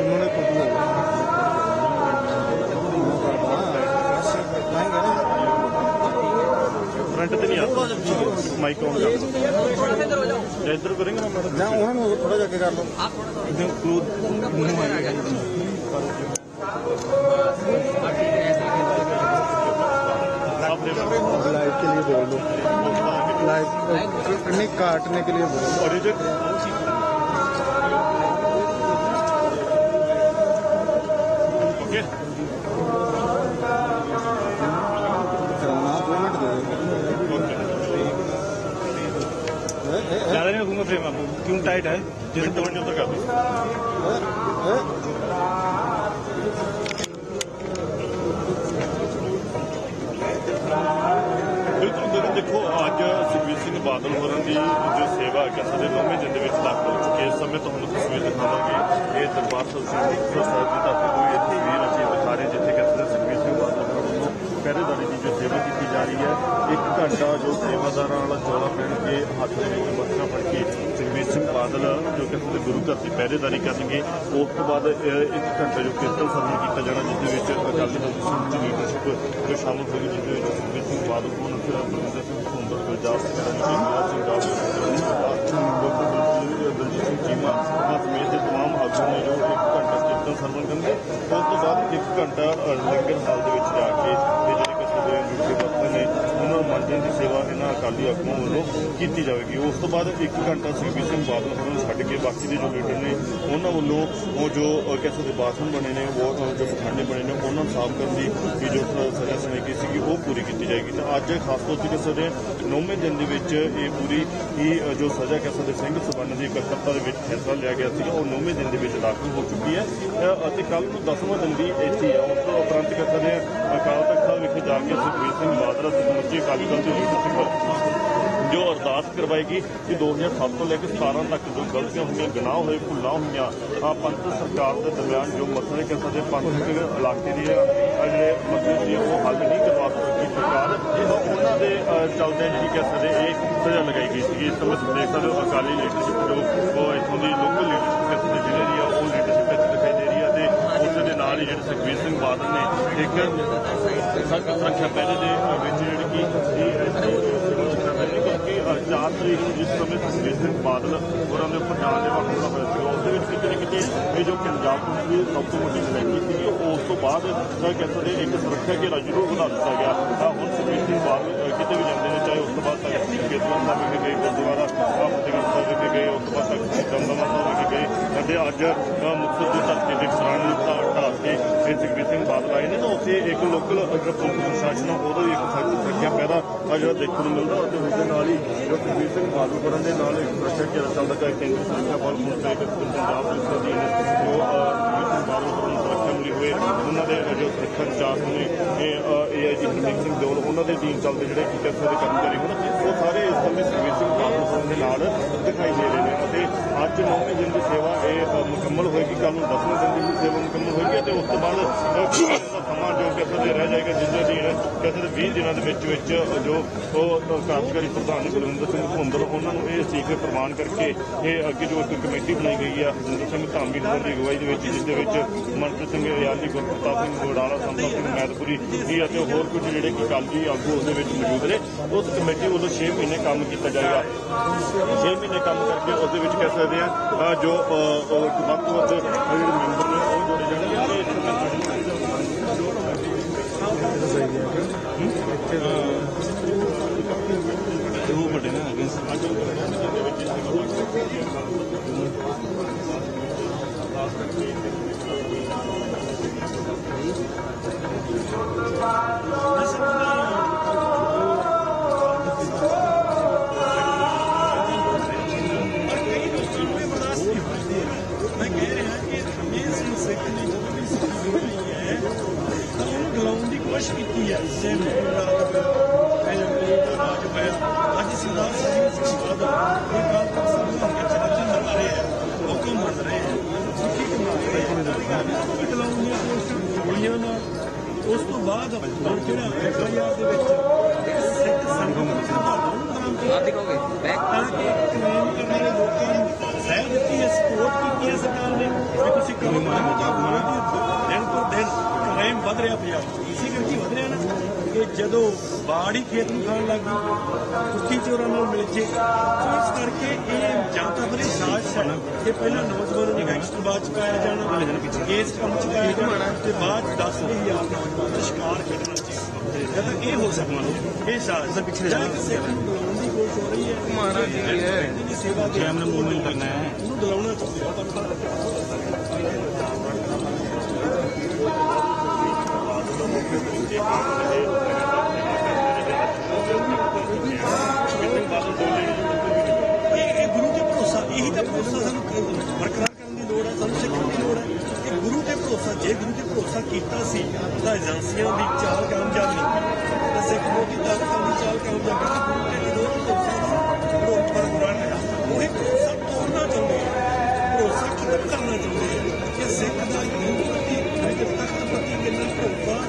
उन्होंने खुद ਫਰੰਟ ਤੇ ਨਹੀਂ ਆ ਮਾਈਕ ਆਨ ਕਰ ਜਾਂ ਇੱਧਰ ਕਰਾਂਗੇ ਨਾ ਮੈਡਮ ਜਾਂ ਉਹਨਾਂ ਨੂੰ ਥੋੜਾ ਜਿਹਾ ਅੱਗੇ ਕਰ ਲਓ ਇਹਦੇ ਕਲੋਜ਼ ਮੈਨੂੰ ਆਏਗਾ आप देखो लाइव के लिए बोल दो लाइव नहीं काटने के लिए बोल दो और ये जो ओके कराना दो मिनट दे दो ओके ए, ए, ए, ज्यादा नहीं रखूंगा फ्रेम आपको क्यों टाइट है जैसे दौड़ उधर कर दो ए, ए, ਬਿਲਕੁਲ ਜਦੋਂ ਦੇਖੋ ਅੱਜ ਸੁਖਬੀਰ ਸਿੰਘ ਬਾਦਲ ਹੋਰਾਂ ਦੀ ਜੋ ਸੇਵਾ ਹੈ ਕਿਸੇ ਦੇ ਨੌਵੇਂ ਦਿਨ ਦੇ ਵਿੱਚ ਦਾਖਲ ਹੋ ਚੁੱਕੀ ਹੈ ਇਸ ਸਮੇਂ ਤੁਹਾਨੂੰ ਤਸਵੀਰ ਦਿਖਾਵਾਂਗੇ ਇਹ ਦਰਬਾਰ ਸਾਹਿਬ ਸਿੰਘ ਸਾਹਿਬ ਦੀ ਧਰਤੀ ਤੋਂ ਇਹ ਤਸਵੀਰ ਪਹਿਰੇਦਾਰੀ ਦੀ ਜੋ ਸੇਵਾ ਕੀਤੀ ਜਾ ਰਹੀ ਹੈ, ਇੱਕ ਘੰਟਾ ਜੋ ਸੇਵਾਦਾਰਾਂ ਵਾਲਾ ਚੌਲਾ ਪਹਿਨ ਕੇ ਹੱਥ ਦੇ ਵਿੱਚ ਮੱਥਾ ਫੜ ਕੇ ਸੁਖਬੀਰ ਸਿੰਘ ਬਾਦਲ ਜੋ ਕਿ ਦੇ ਗੁਰੂ ਘਰ ਦੀ ਪਹਿਰੇਦਾਰੀ ਕਰਨਗੇ, ਉਸ ਤੋਂ ਬਾਅਦ ਇੱਕ ਘੰਟਾ ਜੋ ਕੀਰਤਨ ਸਰਵਣ ਕੀਤਾ ਜਾਣਾ, ਜਿਸ ਦੇ ਵਿੱਚ ਅਕਾਲੀ ਦਲ ਦੀ ਲੀਡਰਸ਼ਿਪ ਜੋ ਸ਼ਾਮਲ ਹੋਈ ਜਿਸ ਦੇ ਵਿੱਚ ਸੁਖਬੀਰ ਸਿੰਘ ਬਾਦਲ ਹੋਣ ਫਿਰ ਬਲਵਿੰਦਰ ਸਿੰਘ ਸੁੰਦਰ ਗੁਰਜਾਰ ਸਿੰਘ ਰਣਜੀਤ ਸਿੰਘ ਦਾਸ ਦਲਜੀਤ ਸਿੰਘ ਚੀਮਾ, ਉਹਨਾਂ ਸਮੇਤ ਦੇ ਤਮਾਮ ਆਗੂ ਨੇ ਜੋ ਇੱਕ ਘੰਟਾ ਕੀਰਤਨ ਸਰਵਣ ਕਰਨਗੇ, ਉਸ ਤੋਂ ਬਾਅਦ ਇੱਕ ਘੰਟਾ ਲੰਗਰ ਹਾਲ ਦੇ ਵਿੱਚ ਉਹਨਾਂ ਦੀ ਸੇਵਾ ਇਹਨਾਂ ਅਕਾਲੀ ਆਗੂਆਂ ਵੱਲੋਂ ਕੀਤੀ ਜਾਵੇਗੀ। ਉਸ ਤੋਂ ਬਾਅਦ ਇੱਕ ਘੰਟਾ ਸੁਖਬੀਰ ਸਿੰਘ ਬਾਦਲ ਹੋਰਾਂ ਨੂੰ ਛੱਡ ਕੇ ਬਾਕੀ ਦੇ ਜੋ ਲੀਡਰ ਨੇ ਉਹਨਾਂ ਵੱਲੋਂ ਉਹ ਜੋ ਅ, ਕਿਸੇ ਦੇ ਬਾਥਰੂਮ ਬਣੇ ਨੇ ਉਹ ਅ, ਜੋ ਪਖਾਨੇ ਬਣੇ ਨੇ ਉਹਨਾਂ ਨੂੰ ਸਾਫ਼ ਕਰਨ ਦੀ ਵੀ ਜੋ ਸਜ਼ਾ ਸੁਣਾਈ ਗਈ ਸੀਗੀ ਉਹ ਪੂਰੀ ਕੀਤੀ ਜਾਏਗੀ। ਤਾਂ ਅੱਜ ਖਾਸ ਤੌਰ ਤੇ ਕਿਸੇ ਦੇ ਨੌਵੇਂ ਦਿਨ ਦੇ ਵਿੱਚ ਇਹ ਪੂਰੀ ਹੀ ਜੋ ਸਜ਼ਾ ਕਿਸੇ ਦੇ ਸਿੰਘ ਸਬੰਧ ਦੀ ਇਕੱਤਰਤਾ ਦੇ ਵਿੱਚ ਫੈਸਲਾ ਲਿਆ ਗਿਆ ਸੀ ਉਹ ਨੌਵੇਂ ਦਿਨ ਦੇ ਵਿੱਚ ਦਾਖਲ ਹੋ ਚੁੱਕੀ ਹੈ। ਅਤੇ ਕੱਲ ਨੂੰ 10ਵਾਂ ਦਿਨ ਵੀ ਇੱਥੇ ਆ। ਉਸ ਤੋਂ ਉਪਰੰਤ ਕਿਸੇ ਦੇ ਅਕਾਲ ਤਖਤ ਜਾ ਕੇ ਸੁਖਬੀਰ ਸਿੰਘ ਬਾਦਲ ਅਤੇ ਸਮੁੱਚੇ ਅਕਾਲੀ ਦਲ ਦੀ ਲੀਡਰਸ਼ਿਪ ਜੋ ਅਰਦਾਸ ਕਰਵਾਏਗੀ ਕਿ 2007 ਤੋਂ ਲੈ ਕੇ 17 ਤੱਕ ਜੋ ਗਲਤੀਆਂ ਹੋਈਆਂ, ਗੁਨਾਹ ਹੋਏ, ਭੁੱਲਾਂ ਹੋਈਆਂ ਆ ਪੰਥ ਸਰਕਾਰ ਦੇ ਦਰਮਿਆਨ ਜੋ ਮਸਲੇ ਕਿਸੇ ਦੇ ਪੰਥਕ ਇਲਾਕੇ ਦੇ ਜਿਹੜੇ ਮਸਲੇ ਸੀ, ਉਹ ਹੱਲ ਨਹੀਂ ਕਰਵਾ ਸਕੀ ਸਰਕਾਰ ਉਹਨਾਂ ਦੇ ਚਲਦੇ ਜਿਹੜੀ ਕਹਿ ਸਕਦੇ ਇਹ ਸਜ਼ਾ ਲਗਾਈ ਗਈ ਸੀ ਇਸ ਸਮੇਂ ਤੁਸੀਂ ਦੇਖ ਸਕਦੇ ਹੋ ਅਕਾਲੀ ਲੀਡਰਸ਼ਿਪ ਜੋ, ਉਹ ਇੱਥੋਂ ਦੀ ਲੋਕਲ ਲੀਡਰਸ਼ਿਪ ਕਿਸੇ ਦੇ ਜ਼ਿਲ੍ਹੇ ਜਿਹੜੇ ਸੁਖਬੀਰ ਸਿੰਘ ਬਾਦਲ ਨੇ ਇੱਕ ਸਖਤ ਸੁਰੱਖਿਆ ਪਹਿਰੇ ਦੇ ਵਿੱਚ ਜਿਹੜੀ ਕਿ ਕਿਉਂਕਿ ਚਾਰ ਤਰੀਕ ਨੂੰ ਜਿਸ ਸਮੇਂ ਸੁਖਬੀਰ ਸਿੰਘ ਬਾਦਲ ਹੋਰਾਂ ਦੇ ਉੱਪਰ ਜਾਣ ਦੇ ਵਾਪਸ ਹੋਇਆ ਸੀ ਉਸ ਦੇ ਵਿੱਚ ਕਿਤੇ ਨਾ ਕਿਤੇ ਇਹ ਜੋ ਪੰਜਾਬ ਪੁਲਿਸ ਦੀ ਸਭ ਤੋਂ ਵੱਡੀ ਨਲਾਇਕੀ ਸੀਗੀ ਉਸ ਤੋਂ ਬਾਅਦ ਤਾਂ ਕਹਿੰਦੇ ਇੱਕ ਸੁਰੱਖਿਆ ਘੇਰਾ ਜ਼ਰੂਰ ਬਣਾ ਦਿੱਤਾ ਗਿਆ। ਤਾਂ ਹੁਣ ਸੁਖਬੀਰ ਸਿੰਘ ਬਾਦਲ ਕਿਤੇ ਵੀ ਜਾਂਦੇ ਨੇ ਚਾਹੇ ਉਸ ਤੋਂ ਬਾਅਦ ਤੱਕ ਕੇਤਵਾ ਸਾਹਿਬ ਵਿਖੇ ਗਏ ਗੁਰਦੁਆਰਾ ਅ, ਫਤਿਹਗੜ੍ਹ ਸਾਹਿਬ ਵਿਖੇ ਗਏ ਉਸ ਤੋਂ ਬਾਅਦ ਤੱਕ ਦਮਦਮਾ ਸਾਹਿਬ ਵਿਖੇ ਗਏ ਅਤੇ ਅੱਜ ਅ, ਮੁਕਤਸਰ ਦੀ ਧਰਤੀ ਦੇ ਸਰਾਣੇ ਕੇ ਸੁਖਬੀਰ ਸਿੰਘ ਬਾਦਲ ਆਏ ਨੇ ਤਾਂ ਉੱਥੇ ਇੱਕ ਲੋਕਲ ਜਿਹੜਾ ਪੁਲਿਸ ਪ੍ਰਸ਼ਾਸਨ ਆ, ਉਹਦਾ ਵੀ ਇੱਕ ਸਖਤ ਸੁਰੱਖਿਆ ਪੈਦਾ। ਆ ਜਿਹੜਾ ਦੇਖਣ ਨੂੰ ਮਿਲਦਾ ਅਤੇ ਉਸ ਦੇ ਨਾਲ ਹੀ ਜੋ ਸੁਖਬੀਰ ਸਿੰਘ ਬਾਦਲ ਕਰਨ ਦੇ ਨਾਲ ਇੱਕ ਸੁਰੱਖਿਆ ਘੇਰਾ ਚੱਲਦਾ ਹੈ ਕੇਂਦਰ ਸੁਰੱਖਿਆ ਬਲ ਪੁਲਿਸ ਦੇ ਪੰਜਾਬ ਪੁਲਿਸ ਦੇ ਅਧੀਨ ਜੋ ਅ, ਸੁਖਬੀਰ ਸਿੰਘ ਬਾਦਲ ਹੋਰਾਂ ਸੁਰੱਖਿਆ ਮਿਲੀ ਹੋਏ ਉਹਨਾਂ ਦੇ ਜੋ ਸੁਰੱਖਿਆ ਚਾਰ ਨੇ ਇਹ ਏਆਈਜੀ ਹਰਦੀਪ ਸਿੰਘ ਦਿਓਲ ਉਹਨਾਂ ਦੇ ਟੀਮ ਚੱਲਦੇ ਜਿਹੜੇ ਕਿ ਸਾਰੇ ਦੇ ਕਰਮਚਾਰੀ ਹੋਣ ਉਹ ਸਾਰੇ ਇਸ ਸਮੇਂ ਸੁਖਬੀਰ ਸਿੰਘ ਬਾਦਲ ਹੋਰਾਂ ਦੇ ਨਾਲ ਦਿਖਾਈ ਦੇ ਰਹੇ ਨੇ ਅਤੇ ਅੱਜ ਨੌਵੇਂ ਦਿਨ ਦੀ ਸੇਵਾ ਇਹ ਮੁਕੰਮਲ ਹੋਏਗੀ। ਕੱਲ ਨੂੰ 10ਵੇਂ ਦਿਨ ਦੀ ਸੇਵਾ ਮੁਕੰਮਲ ਹੋਏਗੀ ਅਤੇ ਉਸ ਤੋਂ ਬਾਅਦ ਸਮਾਂ ਜੋ ਕਿਸੇ ਦੇ ਰਹਿ ਜਾਏਗਾ ਜਿਸ ਦੇ ਅਧੀਨ ਕਿਸੇ ਦੇ 20 ਦਿਨਾਂ ਦੇ ਵਿੱਚ ਵਿੱਚ ਜੋ ਉਹ ਕਾਰਜਕਾਰੀ ਪ੍ਰਧਾਨ ਗੁਰਵਿੰਦਰ ਸਿੰਘ ਭੁੰਦਰ ਉਹਨਾਂ ਨੂੰ ਇਹ ਸੀਖ ਪ੍ਰਵਾਨ ਕਰਕੇ ਇਹ ਅੱਗੇ ਜੋ ਇੱਕ ਕਮੇਟੀ ਬਣਾਈ ਗਈ ਆ ਹਰਿੰਦਰ ਸਿੰਘ ਧਾਮੀ ਹੋਰਾਂ ਦੀ ਅਗਵਾਈ ਦੇ ਵਿੱਚ, ਜਿਸ ਦੇ ਵਿੱਚ ਮਨਪ੍ਰੀਤ ਸਿੰਘ ਰਿਆਲੀ ਗੁਰਪ੍ਰਤਾਪ ਸਿੰਘ ਗੋੜਾਲਾ ਸੰਤਾ ਸਿੰਘ ਮੈਦਪੁਰੀ ਜੀ ਅਤੇ ਹੋਰ ਕੁਝ ਜਿਹੜੇ ਕਿ ਕਾਲੀ ਆਗੂ ਉਸ ਵਿੱਚ ਮੌਜੂਦ ਨੇ। ਉਸ ਕਮੇਟੀ ਵੱਲੋਂ 6 ਮਹੀਨੇ ਕੰਮ ਕੀਤਾ ਜਾਏਗਾ। 6 ਮਹੀਨੇ ਕੰਮ ਕਰਕੇ ਉਸ ਦੇ ਵਿੱਚ ਕਹਿ ਸਕਦੇ ਆ ਅ, ਜੋ ਵੱਧ ਤੋਂ ਵੱਧ ਜਿਹੜੇ ਮੈਂਬਰ ਨੇ ਉਹ ਜੋੜੇ ਜਾਣਗੇ ਉਹ ਵੱਡੇ ਨੇ ਅੱਜ ਕੋਸ਼ਿਸ਼ ਕੀਤੀ ਹੈ ਸੇਮ ਅੱਜ ਸਰਦਾਰ ਸਿੰਘ ਸਿੰਘ ਬਾਦਲ ਇਹ ਗੱਲ ਤਾਂ ਸਾਨੂੰ ਅੱਗੇ ਚੱਲਣ ਲੱਗ ਰਹੇ ਹੈ ਹੈ ਸਿੱਖੀ ਕਮਾ ਹੈ ਕੋਸ਼ਿਸ਼ ਉਸ ਤੋਂ ਬਾਅਦ ਜਿਹੜਾ ਐਫਆਈਆਰ ਦੇ ਵਿੱਚ ਸਿੱਖ ਬੈਕ ਤਾਂ ਕਿ ਕਲੇਮ ਕਰਨ ਵਾਲੇ ਲੋਕਾਂ ਨੂੰ ਸਹਿ ਦਿੱਤੀ ਹੈ ਸਪੋਰਟ ਕੀਤੀ ਹੈ ਸਰਕਾਰ ਨੇ ਦਿਨ ਤੋਂ ਦਿਨ ਕ੍ਰਾਈਮ ਵੱਧ ਰਿਹਾ ਪੰਜਾਬ। ਇਸੇ ਕਰਕੇ ਵੱਧ ਰਿਹਾ ਨਾ। ਕਿ ਜਦੋਂ ਬਾੜ ਹੀ ਖੇਤ ਨੂੰ ਖਾਣ ਲੱਗ ਗਈ ਕੁੱਤੀ ਚੋਰਾਂ ਨਾਲ ਮਿਲ ਜੇ। ਇਸ ਕਰਕੇ ਇਹ ਜਾਂ ਤਾਂ ਬੜੀ ਸਾਜ਼ਿਸ਼ ਹੈ ਕਿ ਪਹਿਲਾਂ ਨੌਜਵਾਨਾਂ ਨੂੰ ਗੈਂਗਸਟਰ ਬਾਅਦ ਚ ਪਾਇਆ ਜਾਣਾ ਇਸ ਕੰਮ ਚ ਪਾਇਆ ਜਾਣਾ ਤੇ ਬਾਅਦ 10 ਹਜ਼ਾਰ ਨੌਜਵਾਨ ਦਾ ਸ਼ਿਕਾਰ ਕੱਢਣਾ ਚਾਹੀਦਾ ਜਦ ਇਹ ਹੋ ਸਕਦਾ ਇਹ ਸਾਜ਼ਿਸ਼ ਪਿੱਛੇ ਜਾ ਕੇ ਸਿੱਖ ਨੂੰ ਦੀ ਕੋਸ਼ਿਸ਼ ਹੋ ਰਹੀ ਹੈ ਮਾਰਾ ਜੀ ਹੈ। ਸੇਵਾ ਦੇ ਕੈਮਰਾ ਮੂਵਮੈਂਟ ਕਰਨਾ ਹੈ। ਉਹਨੂੰ ਬੁਲਾਉਣਾ ਚਾਹੀਦਾ। ਕੀਤਾ ਸੀ। ਤਾਂ ਏਜੰਸੀਆਂ ਦੀ ਚਾਲ ਕਾਮਯਾਬ ਨਹੀਂ ਤਾਂ ਸਿੱਖ ਮੋਦੀ ਤਾਕਤਾਂ